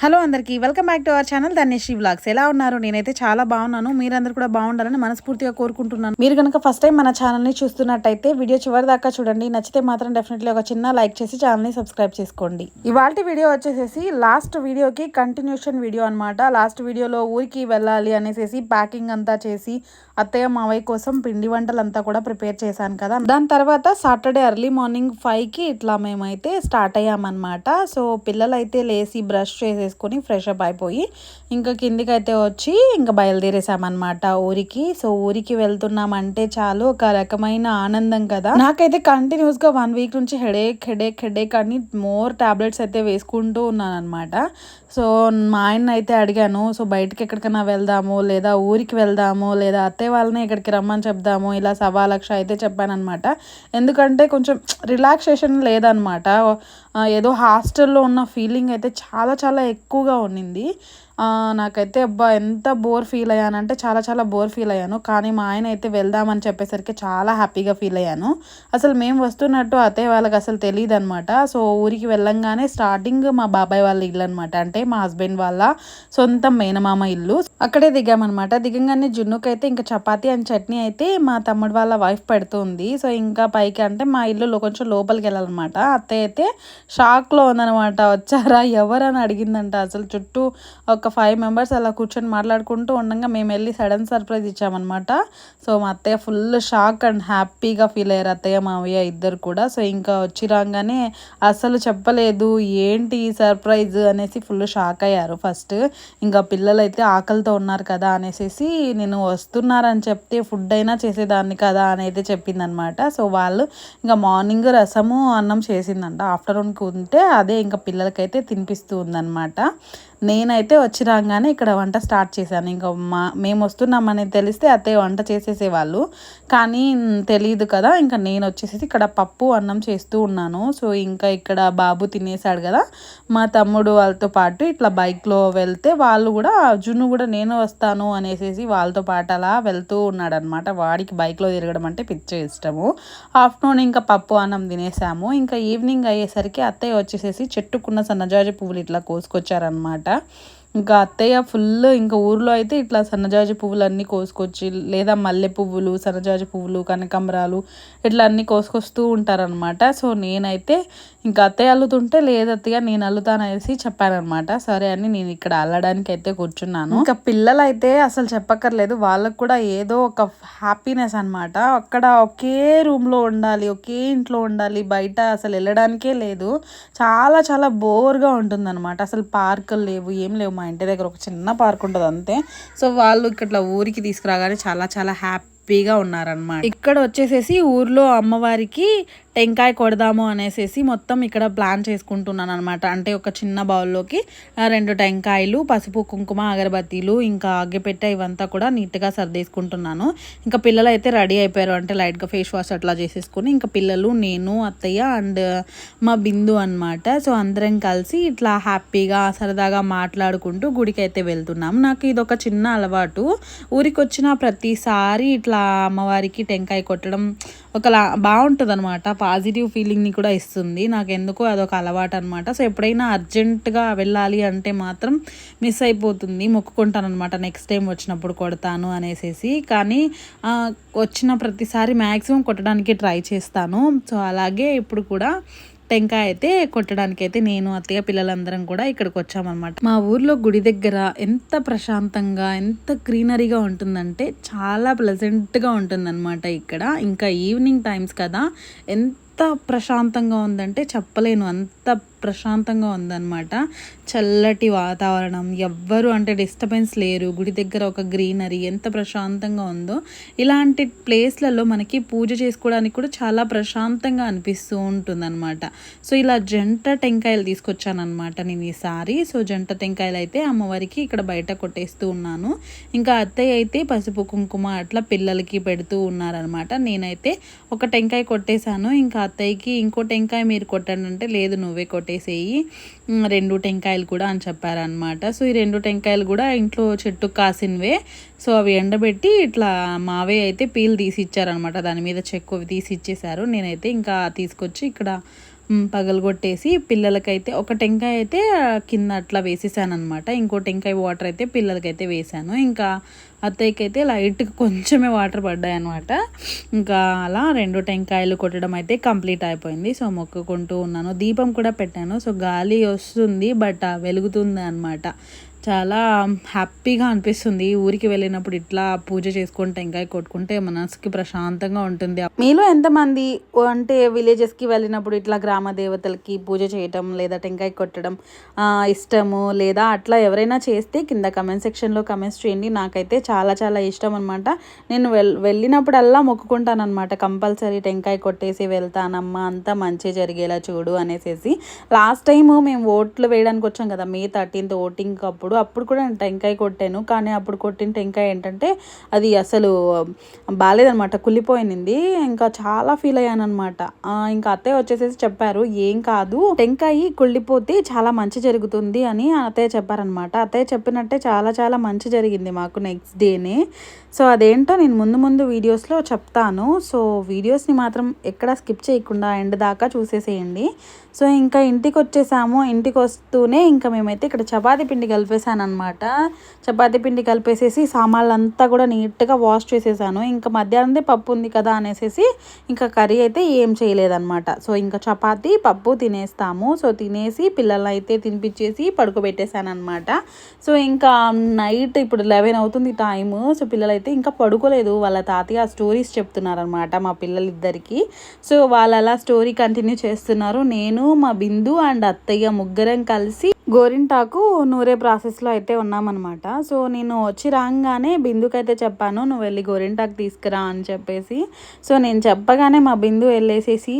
Hello అందరికీ welcome back to our channel Dhanyasri vlogs. ఎలా ఉన్నారు? నేనైతే చాలా బాగున్నాను. మీరందరూ కూడా బాగుండాలని మనస్ఫూర్తిగా కోరుకుంటున్నాను. మీరు కనుక ఫస్ట్ టైం మన ఛానల్ని చూస్తున్నట్టయితే వీడియో చివరి దాకా చూడండి. నచ్చితే మాత్రం డెఫినెట్లీ ఒక చిన్న లైక్ చేసి ఛానల్ని సబ్స్క్రైబ్ చేసుకోండి. ఇవాళ వీడియో వచ్చేసేసి లాస్ట్ వీడియోకి కంటిన్యూషన్ వీడియో అనమాట లాస్ట్ వీడియోలో ఊరికి వెళ్ళాలి అనేసి ప్యాకింగ్ అంతా చేసి అత్తయ్య మావయ్య కోసం పిండి వంటలు అంతా కూడా ప్రిపేర్ చేశాను కదా. దాని తర్వాత సాటర్డే ఎర్లీ మార్నింగ్ ఫైవ్కి ఇట్లా మేమైతే స్టార్ట్ అయ్యామన్నమాట. సో పిల్లలైతే లేసి లేచి బ్రష్ చేసేసుకొని ఫ్రెష్ అప్ అయిపోయి ఇంకా కిందికైతే అయితే వచ్చి ఇంకా బయలుదేరేసామన్నమాట ఊరికి. సో ఊరికి వెళ్తున్నామంటే చాలు ఒక రకమైన ఆనందం కదా. నాకైతే కంటిన్యూస్గా వన్ వీక్ నుంచి హెడేక్ హెడేక్ హెడేక్ అని మోర్ టాబ్లెట్స్ అయితే వేసుకుంటూ ఉన్నాను అనమాట సో మా ఆయన అయితే అడిగాను సో బయటకి ఎక్కడికైనా వెళ్దాము లేదా ఊరికి వెళ్దాము లేదా అత్తయ్య వాళ్ళని ఇక్కడికి రమ్మని చెప్దాము ఇలా సవా లక్ష అయితే చెప్పానమాట ఎందుకంటే కొంచెం రిలాక్సేషన్ లేదనమాట ఏదో హాస్టల్లో ఉన్న ఫీలింగ్ అయితే చాలా చాలా ఎక్కువగా ఉన్నింది. నాకైతే అబ్బా ఎంత బోర్ ఫీల్ అయ్యానంటే చాలా చాలా బోర్ ఫీల్ అయ్యాను. కానీ మా ఆయన అయితే వెళ్దామని చెప్పేసరికి చాలా హ్యాపీగా ఫీల్ అయ్యాను. అసలు మేము వస్తున్నట్టు అత్తయ్య వాళ్ళకి అసలు తెలియదు అనమాట సో ఊరికి వెళ్ళంగానే స్టార్టింగ్ మా బాబాయ్ వాళ్ళ ఇల్లు అనమాట అంటే మా హస్బెండ్ వాళ్ళ సొంత మేనమామ ఇల్లు. అక్కడే దిగామన్నమాట. దిగంగానే జున్నుకైతే ఇంకా చపాతీ అండ్ చట్నీ అయితే మా తమ్ముడు వాళ్ళ వైఫ్ పెడుతుంది. సో ఇంకా పైకి అంటే మా ఇల్లు కొంచెం లోపలికి వెళ్ళాలన్నమాట. అత్తయ్య అయితే షాక్లో ఉందనమాట వచ్చారా? ఎవరని అడిగిందంట. అసలు చుట్టూ ఒక ఫైవ్ మెంబర్స్ అలా కూర్చొని మాట్లాడుకుంటూ ఉండగా మేము వెళ్ళి సడన్ సర్ప్రైజ్ ఇచ్చామన్నమాట. సో మా అత్తయ్య ఫుల్ షాక్ అండ్ హ్యాపీగా ఫీల్ అయ్యారు. అత్తయ్య మావయ్య ఇద్దరు కూడా. సో ఇంకా వచ్చి రాగానే అసలు చెప్పలేదు ఏంటి ఈ సర్ప్రైజ్ అనేసి ఫుల్ షాక్ అయ్యారు ఫస్ట్ ఇంకా పిల్లలు అయితే ఆకలితో ఉన్నారు కదా అనేసి నేను వస్తున్నారని చెప్తే ఫుడ్ అయినా చేసేదాన్ని కదా అని అయితే చెప్పిందనమాట సో వాళ్ళు ఇంకా మార్నింగ్ రసము అన్నం చేసిందంట. ఆఫ్టర్నూన్కి ఉంటే అదే ఇంకా పిల్లలకైతే తినిపిస్తూ ఉందన్నమాట. నేనైతే వచ్చి రాగానే ఇక్కడ వంట స్టార్ట్ చేశాను. ఇంకా మా మేము వస్తున్నామని తెలిస్తే అత్తయ్య వంట చేసేసేవాళ్ళు. కానీ తెలియదు కదా ఇంకా నేను వచ్చేసి ఇక్కడ పప్పు అన్నం చేస్తూ ఉన్నాను. సో ఇంకా ఇక్కడ బాబు తినేసాడు కదా మా తమ్ముడు వాళ్ళతో పాటు ఇట్లా బైక్లో వెళ్తే వాళ్ళు కూడా జున్ను కూడా నేను వస్తాను అనేసి వాళ్ళతో పాటు అలా వెళ్తూ ఉన్నాడు అనమాట వాడికి బైక్లో తిరగడం అంటే పిచ్చ ఇష్టము. ఆఫ్టర్నూన్ ఇంకా పప్పు అన్నం తినేసాము. ఇంకా ఈవినింగ్ అయ్యేసరికి అత్తయ్య వచ్చేసేసి చెట్టుకున్న సన్నజాజి పువ్వులు ఇట్లా కోసుకొచ్చారనమాట மாட்டேன். ఇంకా అత్తయ్య ఫుల్ ఇంకా ఊర్లో అయితే ఇట్లా సన్నజాజి పువ్వులు అన్నీ కోసుకొచ్చి లేదా మల్లె పువ్వులు సన్నజాజి పువ్వులు కనకంబరాలు ఇట్లా అన్నీ కోసుకొస్తూ ఉంటారనమాట సో నేనైతే ఇంకా అత్తయ్య అల్లుతుంటే లేదు అత్తయ్య నేను అల్లుతాననేసి చెప్పానమాట సరే అని నేను ఇక్కడ అల్లడానికి అయితే కూర్చున్నాను. ఇంకా పిల్లలు అయితే అసలు చెప్పక్కర్లేదు. వాళ్ళకు కూడా ఏదో ఒక హ్యాపీనెస్ అనమాట అక్కడ ఒకే రూమ్లో ఉండాలి ఒకే ఇంట్లో ఉండాలి. బయట అసలు వెళ్ళడానికే లేదు. చాలా చాలా బోర్గా ఉంటుందన్నమాట. అసలు పార్కులు లేవు ఏం లేవు మా ఇంటి దగ్గర ఒక చిన్న పార్క్ ఉంటుంది అంతే. సో వాళ్ళు ఇక్కడ ఊరికి తీసుకురాగానే చాలా చాలా హ్యాపీగా ఉన్నారనమాట ఇక్కడ వచ్చేసేసి ఊర్లో అమ్మవారికి టెంకాయ కొడదాము అనేసి మొత్తం ఇక్కడ ప్లాన్ చేసుకుంటున్నాను అనమాట అంటే ఒక చిన్న బౌల్లోకి రెండు టెంకాయలు పసుపు కుంకుమ అగరబత్తీలు ఇంకా అగ్గిపెట్టె ఇవంతా కూడా నీట్గా సర్దేసుకుంటున్నాను. ఇంకా పిల్లలు అయితే రెడీ అయిపోయారు. అంటే లైట్గా ఫేస్ వాష్ అట్లా చేసేసుకుని ఇంకా పిల్లలు నేను అత్తయ్య అండ్ మా బిందు అనమాట సో అందరం కలిసి ఇట్లా హ్యాపీగా సరదాగా మాట్లాడుకుంటూ గుడికి అయితే వెళ్తున్నాం. నాకు ఇది ఒక చిన్న అలవాటు. ఊరికి వచ్చిన ప్రతిసారి ఇట్లా అమ్మవారికి టెంకాయ కొట్టడం ఒకలా బాగుంటుంది అనమాట పాజిటివ్ ఫీలింగ్ని కూడా ఇస్తుంది. నాకు ఎందుకు అదొక అలవాటు అనమాట సో ఎప్పుడైనా అర్జెంటుగా వెళ్ళాలి అంటే మాత్రం మిస్ అయిపోతుంది. మొక్కుకుంటాను అనమాట నెక్స్ట్ టైం వచ్చినప్పుడు కొడతాను అనేసి కానీ వచ్చిన ప్రతిసారి మ్యాక్సిమం కొట్టడానికి ట్రై చేస్తాను. సో అలాగే ఇప్పుడు కూడా టెంకాయ అయితే కొట్టడానికి అయితే నేను అత్తయ్య పిల్లలందరం కూడా ఇక్కడికి వచ్చామన్నమాట మా ఊర్లో గుడి దగ్గర ఎంత ప్రశాంతంగా ఎంత గ్రీనరీగా ఉంటుందంటే చాలా ప్లెజెంట్గా ఉంటుందన్నమాట ఇక్కడ. ఇంకా ఈవినింగ్ టైమ్స్ కదా ఎంత ప్రశాంతంగా ఉందంటే చెప్పలేను. అంత ప్రశాంతంగా ఉందన్నమాట. చల్లటి వాతావరణం. ఎవ్వరు అంటే డిస్టర్బెన్స్ లేరు. గుడి దగ్గర ఒక గ్రీనరీ ఎంత ప్రశాంతంగా ఉందో. ఇలాంటి ప్లేస్లలో మనకి పూజ చేసుకోవడానికి కూడా చాలా ప్రశాంతంగా అనిపిస్తూ ఉంటుందన్నమాట. సో ఇలా జంట టెంకాయలు తీసుకొచ్చానమాట నేను ఈసారి. సో జంట టెంకాయలు అయితే అమ్మవారికి ఇక్కడ బయట కొట్టేస్తూ ఉన్నాను. ఇంకా అత్తయ్య అయితే పసుపు కుంకుమ అట్లా పిల్లలకి పెడుతూ ఉన్నారనమాట నేనైతే ఒక టెంకాయ కొట్టేశాను. ఇంకా అత్తయ్యకి ఇంకో టెంకాయ మీరు కొట్టండి అంటే లేదు నువ్వే కొట్టేసేయి. రెండు టెంకాయలు కూడా అని చెప్పారనమాట సో ఈ రెండు టెంకాయలు కూడా ఇంట్లో చెట్టు కాసినవే. సో అవి ఎండబెట్టి ఇట్లా మావే అయితే పీల్ తీసి ఇచ్చారనమాట దాని మీద చెక్కు తీసి ఇచ్చేసారు నేనైతే ఇంకా తీసుకొచ్చి ఇక్కడ పగలగొట్టేసి పిల్లలకైతే ఒక టెంకాయ అయితే కింద అట్లా వేసేసాను అనమాట ఇంకో టెంకాయ వాటర్ అయితే పిల్లలకైతే వేసాను. ఇంకా అత్తయ్యకి అయితే లైట్గా కొంచెమే వాటర్ పడ్డాయి అనమాట ఇంకా అలా రెండు టెంకాయలు కొట్టడం అయితే కంప్లీట్ అయిపోయింది. సో మొక్కుకుంటూ ఉన్నాను. దీపం కూడా పెట్టాను. సో గాలి వస్తుంది బట్ వెలుగుతుంది అనమాట. చాలా హ్యాపీగా అనిపిస్తుంది. ఊరికి వెళ్ళినప్పుడు ఇట్లా పూజ చేసుకొని టెంకాయ కొట్టుకుంటే మనసుకి ప్రశాంతంగా ఉంటుంది. మీలో ఎంతమంది అంటే విలేజెస్కి వెళ్ళినప్పుడు ఇట్లా గ్రామ దేవతలకి పూజ చేయటం లేదా టెంకాయ కొట్టడం ఇష్టము లేదా అట్లా ఎవరైనా చేస్తే కింద కమెంట్ సెక్షన్లో కమెంట్స్ చేయండి. నాకైతే చాలా చాలా ఇష్టం అనమాట నేను వెల్ వెళ్ళినప్పుడల్లా మొక్కుకుంటాను అనమాట కంపల్సరీ టెంకాయ కొట్టేసి వెళ్తానమ్మా అంతా మంచి జరిగేలా చూడు అనేసి లాస్ట్ టైము మేము ఓట్లు వేయడానికి వచ్చాం కదా మే థర్టీన్త్ ఓటింగ్ అప్పుడు అప్పుడు కూడా నేను టెంకాయ కొట్టాను. కానీ అప్పుడు కొట్టిన టెంకాయ ఏంటంటే అది అసలు బాగాలేదనమాట కుళ్ళిపోయింది ఇంకా చాలా ఫీల్ అయ్యాను అనమాట ఇంకా అత్తయ్య వచ్చేసేసి చెప్పారు ఏం కాదు టెంకాయ కుళ్ళిపోతే చాలా మంచి జరుగుతుంది అని అత్తయ్య చెప్పారనమాట. అత్తయ్య చెప్పినట్టే చాలా చాలా మంచి జరిగింది మాకు నెక్స్ట్ డేనే సో అదేంటో నేను ముందు ముందు వీడియోస్లో చెప్తాను. సో వీడియోస్ని మాత్రం ఎక్కడ స్కిప్ చేయకుండా ఎండ్ దాకా చూసేసేయండి. సో ఇంకా ఇంటికి వచ్చేసాము ఇంటికి వస్తూనే ఇంకా మేమైతే ఇక్కడ చపాతీ పిండి కలిపేసాను అనమాట చపాతీ పిండి కలిపేసేసి సామాన్లు అంతా కూడా నీట్గా వాష్ చేసేసాను. ఇంకా మధ్యాహ్నందే పప్పు ఉంది కదా అనేసి ఇంకా కర్రీ అయితే ఏం చేయలేదన్నమాట. సో ఇంకా చపాతీ పప్పు తినేస్తాము. సో తినేసి పిల్లల్ని అయితే తినిపించేసి పడుకోబెట్టేశాను అనమాట సో ఇంకా నైట్ ఇప్పుడు లెవెన్ అవుతుంది టైము. సో పిల్లలైతే ఇంకా పడుకోలేదు. వాళ్ళ తాతయ్య స్టోరీస్ చెప్తున్నారనమాట మా పిల్లలిద్దరికీ. సో వాళ్ళు అలా స్టోరీ కంటిన్యూ చేస్తున్నారు. నేను మా బిందు అండ్ అత్తయ్య ముగ్గురం కలిసి గోరింటాకు నూరే ప్రాసెస్లో అయితే ఉన్నామన్నమాట. సో నేను వచ్చి రాగానే బిందుకైతే చెప్పాను నువ్వు వెళ్ళి గోరింటాకు తీసుకురా అని చెప్పేసి. సో నేను చెప్పగానే మా బిందు వెళ్ళేసేసి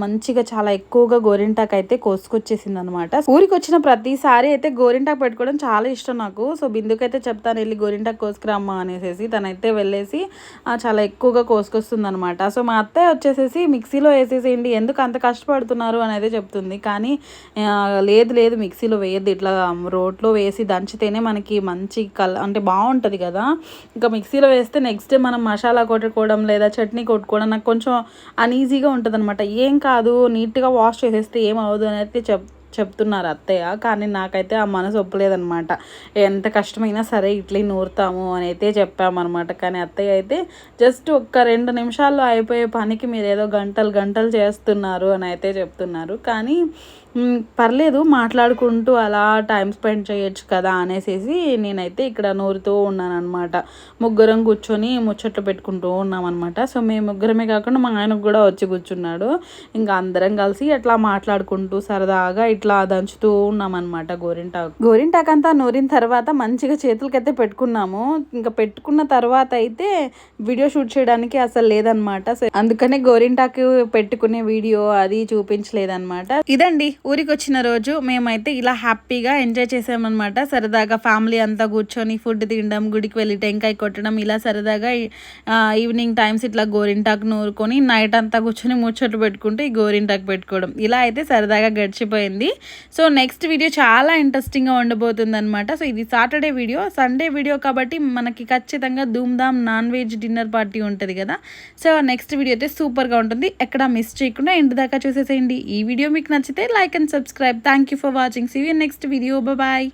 మంచిగా చాలా ఎక్కువగా గోరింటాకు అయితే కోసుకొచ్చేసింది అనమాట ఊరికి వచ్చిన ప్రతిసారి అయితే గోరింటాకు పెట్టుకోవడం చాలా ఇష్టం నాకు. సో బిందుకైతే చెప్తాను వెళ్ళి గోరింటాకు కోసుకురామ్మా అనేసి తనైతే వెళ్ళేసి చాలా ఎక్కువగా కోసుకొస్తుంది అనమాట సో మా అత్తయ్య వచ్చేసేసి మిక్సీలో వేసేసేయండి ఎందుకు అంత కష్టపడుతున్నారు? అనేది చెప్తుంది. కానీ లేదు లేదు మిక్సీ మిక్సీలో వేయద్దు. ఇట్లా రోట్లో వేసి దంచితేనే మనకి మంచి కల్ అంటే బాగుంటుంది కదా. ఇంకా మిక్సీలో వేస్తే నెక్స్ట్ డే మనం మసాలా కొట్టుకోవడం లేదా చట్నీ కొట్టుకోవడం నాకు కొంచెం అన్ఈజీగా ఉంటుంది అనమాట ఏం కాదు నీట్గా వాష్ చేసేస్తే ఏం అవ్వదు అని అయితే చెప్ చెప్తున్నారు అత్తయ్య. కానీ నాకైతే ఆ మనసు ఒప్పలేదనమాట ఎంత కష్టమైనా సరే ఇడ్లీ నూరుతాము అని అయితే చెప్పామన్నమాట. కానీ అత్తయ్య అయితే జస్ట్ ఒక్క రెండు నిమిషాల్లో అయిపోయే పనికి మీరు ఏదో గంటలు గంటలు చేస్తున్నారు అని అయితే చెప్తున్నారు. కానీ పర్లేదు మాట్లాడుకుంటూ అలా టైం స్పెండ్ చేయొచ్చు కదా అనేసి నేనైతే ఇక్కడ నూరుతూ ఉన్నాను అనమాట ముగ్గురం కూర్చొని ముచ్చట్లు పెట్టుకుంటూ ఉన్నామన్నమాట. సో మేము ముగ్గురమే కాకుండా మా ఆయనకు కూడా వచ్చి కూర్చున్నాడు. ఇంకా అందరం కలిసి అట్లా మాట్లాడుకుంటూ సరదాగా ఇట్లా దంచుతూ ఉన్నాం అనమాట గోరింటాకు. గోరింటాకు అంతా నూరిన తర్వాత మంచిగా చేతులకైతే పెట్టుకున్నాము. ఇంకా పెట్టుకున్న తర్వాత అయితే వీడియో షూట్ చేయడానికి అసలు లేదనమాట అందుకనే గోరింటాకు పెట్టుకునే వీడియో అది చూపించలేదన్నమాట. ఇదండి ఊరికి వచ్చిన రోజు మేమైతే ఇలా హ్యాపీగా ఎంజాయ్ చేసామన్నమాట. సరదాగా ఫ్యామిలీ అంతా కూర్చొని ఫుడ్ తినడం గుడికి వెళ్ళి టెంకాయ కొట్టడం ఇలా సరదాగా ఈవినింగ్ టైమ్స్ ఇట్లా గోరింటాకు నూరుకొని నైట్ అంతా కూర్చొని ముచ్చట్లు పెట్టుకుంటూ ఈ గోరింటాకు పెట్టుకోవడం. ఇలా అయితే సరదాగా గడిచిపోయింది. సో నెక్స్ట్ వీడియో చాలా ఇంట్రెస్టింగ్గా ఉండబోతుంది అనమాట సో ఇది సాటర్డే వీడియో. సండే వీడియో కాబట్టి మనకి ఖచ్చితంగా ధూమ్ ధామ్ నాన్ వెజ్ డిన్నర్ పార్టీ ఉంటుంది కదా. సో నెక్స్ట్ వీడియో అయితే సూపర్గా ఉంటుంది. ఎక్కడ మిస్ చేయకుండా ఎండ్ దాకా చూసేసేయండి. ఈ వీడియో మీకు నచ్చితే like like and subscribe. Thank you for watching. See you in next video. Bye-bye.